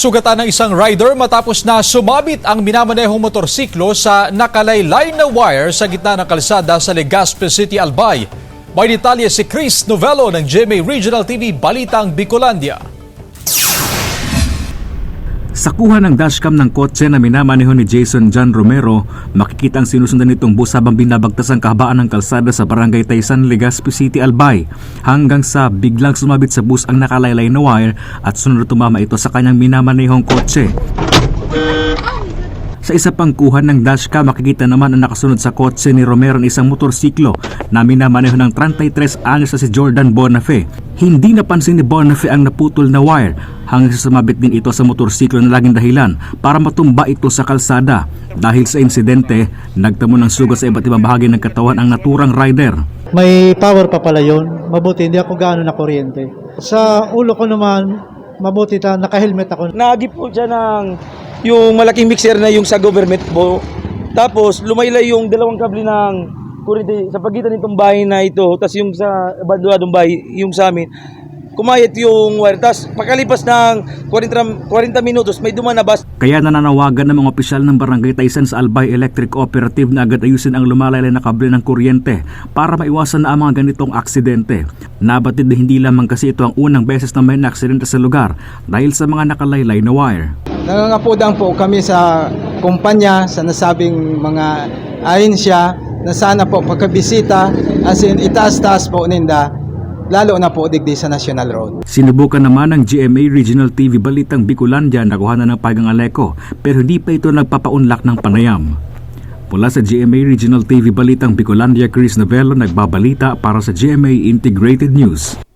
Sugatan ng isang rider matapos na sumabit ang minamanehong motorsiklo sa nakalaylay na wire sa gitna ng kalsada sa Legazpi City, Albay. May detalye si Chris Novello ng GMA Regional TV Balitang Bicolandia. Sa kuha ng dashcam ng kotse na minamaneho ni Jason John Romero, makikita ang sinusundan nitong bus habang binabagtas ang kahabaan ng kalsada sa barangay Taysan, Legazpi City, Albay. Hanggang sa biglang sumabit sa bus ang nakalaylay na wire at sunod tumama ito sa kanyang minamanehong kotse. Sa isa pang kuha ng dashcam, makikita naman ang nakasunod sa kotse ni Romero ng isang motorsiklo na minamaneho ng 33 anyos na si Jordan Bonafe. Hindi napansin ni Bonafe ang naputol na wire hanggang sa sumabit din ito sa motorsiklo na laging dahilan para matumba ito sa kalsada. Dahil sa insidente, nagtamo ng sugat sa iba't ibang bahagi ng katawan ang naturang rider. May power pa pala yun. Mabuti, hindi ako gaano na kuryente. Sa ulo ko naman, mabuti ta, naka-helmet ako. Nagip po siya ng yung malaking mixer na yung sa government po. Tapos lumaylay yung dalawang kable ng kurente sa pagitan nitong bahay na ito. Tapos yung sa abandoadong bahay, yung sa amin. Kumayat yung wire. Tapos pagkalipas ng 40, 40 minutos, may duman na bus. Kaya nananawagan ng mga opisyal ng Barangay Taysan sa Albay Electric Cooperative na agad ayusin ang lumalaylay na kable ng kuryente para maiwasan na ang mga ganitong aksidente. Nabatid na hindi lamang kasi ito ang unang beses na may aksidente sa lugar dahil sa mga nakalaylay na wire. Nangangapodang po kami sa kumpanya sa nasabing mga ahensya na sana po pagkabisita as in itaas-taas po ninda lalo na po digdi sa National Road. Sinubukan naman ng GMA Regional TV Balitang Bicolandia na kuha na ng pagang aleko pero hindi pa ito nagpapaunlak ng panayam. Mula sa GMA Regional TV Balitang Bicolandia, Chris Novello nagbabalita para sa GMA Integrated News.